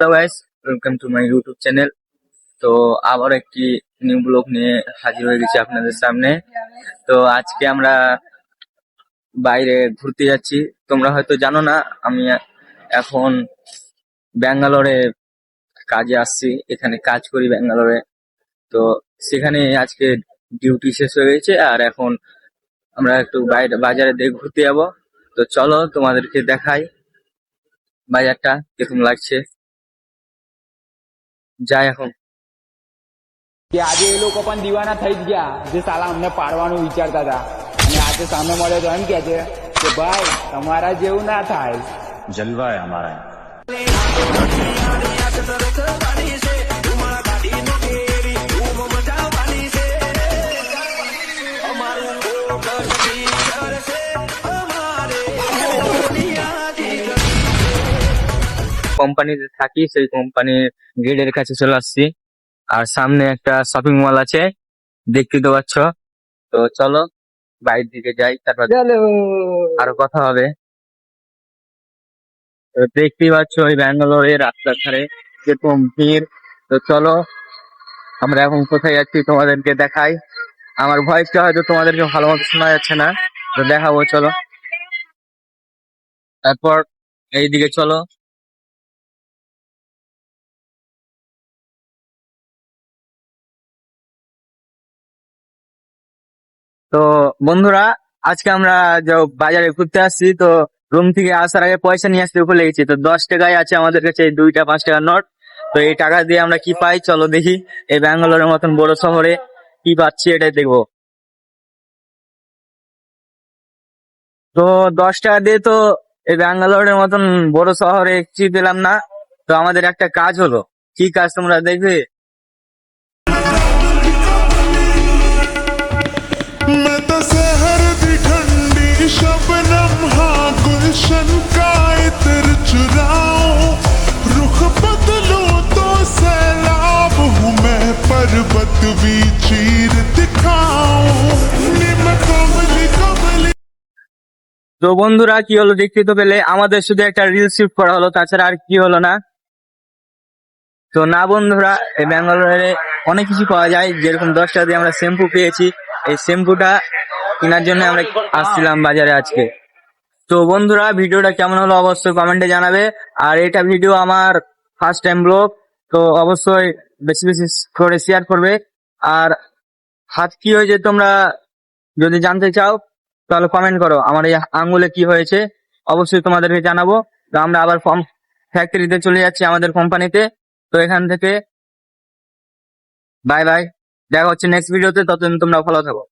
Hello guys welcome to my YouTube channel তো আবার একটি নিউ ব্লগ নিয়ে হাজির হয়ে আপনাদের সামনে। তো আজকে আমরা বাইরে ঘুরতে যাচ্ছি। তোমরা হয়তো জানো না, আমি এখন ব্যাঙ্গালোরে কাজে আসছি, এখানে কাজ করি ব্যাঙ্গালোরে। তো সেখানে আজকে ডিউটি শেষ হয়ে গেছে, আর এখন আমরা একটু বাইরে, বাজারে দিয়ে ঘুরতে যাব। তো চলো তোমাদেরকে দেখাই বাজারটা কীরকম লাগছে? જય હો. કે આજે એ લોકો પણ દીવાના થઈ જ ગયા જે સાલા અમને પાડવાનું વિચારતા હતા. અને આજે સામે મળ્યો તો એમ કે છે કે ભાઈ તમારા જેવું ના થાય. જલવાય હે અમારા. અમારું কোম্পানিতে থাকি সেই কোম্পানির গেটের কাছে চলে আসছি। আর সামনে একটা শপিং মল আছে দেখতে তো পাচ্ছ। তো চলো বাইরের দিকে যাই তারপর আরও কথা হবে। তো দেখতেই পাচ্ছ ওই ব্যাঙ্গালোরে রাস্তার ধারে কীরকম ভিড়। তো চলো আমরা এখন কোথায় যাচ্ছি তোমাদেরকে দেখাই। আমার ভয়েসটা হয়তো তোমাদেরকে ভালো মতো শোনা যাচ্ছে না। তো দেখাবো চলো। তারপর এইদিকে চলো। তো বন্ধুরা, আজকে আমরা যে বাজারে ঘুরতে আসছি। তো রুম থেকে আসার আগে পয়সা নিয়ে আসতে ভুলে গেছি। তো দশ টাকায় আছে আমাদের কাছে, দুইটা পাঁচ টাকার নোট। তো এই টাকা দিয়ে আমরা কি পাই? চলো দেখি। এই ব্যাঙ্গালোরের মতন বড় শহরে কি পাচ্ছি এটাই দেখব। তো দশ টাকা দিয়ে তো এই ব্যাঙ্গালোরের মতন বড় শহরে কিছুই পেলাম না। তো আমাদের একটা কাজ হলো। কি কাজ তোমরা দেখবে? मैं तो सहर दी ठंडी शबनम हाँ गुलशन का इतर चुराऊं रुख बदलो तो सैलाब हूँ मैं पर्वत भी चीर दिखाऊं निम कमली कमली তো বন্ধুরা কি হলো দেখতে তো পেলে আমাদের শুধু একটা রিল শিফট করা হলো তাছাড়া আর কি হলো না তো না বন্ধুরা এই ব্যাঙ্গালোরে অনেক কিছু পাওয়া যায় যেরকম দশ টাকা দিয়ে আমরা শ্যাম্পু পেয়েছি এই শ্যাম্পুটা কেনার জন্য আমরা আসছিলাম বাজারে আজকে। তো বন্ধুরা, ভিডিওটা কেমন হলো অবশ্যই কমেন্টে জানাবে। আর এটা ভিডিও আমার ফার্স্ট টাইম ব্লগ তো অবশ্যই বেশি বেশি করে শেয়ার করবে। আর হাত কি হয়েছে তোমরা যদি জানতে চাও, তাহলে কমেন্ট করো। আমার এই আঙ্গুলে কি হয়েছে, অবশ্যই তোমাদেরকে জানাব। তো আমরা আবার ফর্ম ফ্যাক্টরিতে চলে যাচ্ছি আমাদের কোম্পানিতে তো। এখান থেকে বাই বাই দেখা হচ্ছে নেক্সট ভিডিওতে ততদিন তোমরা ভালো থাকো।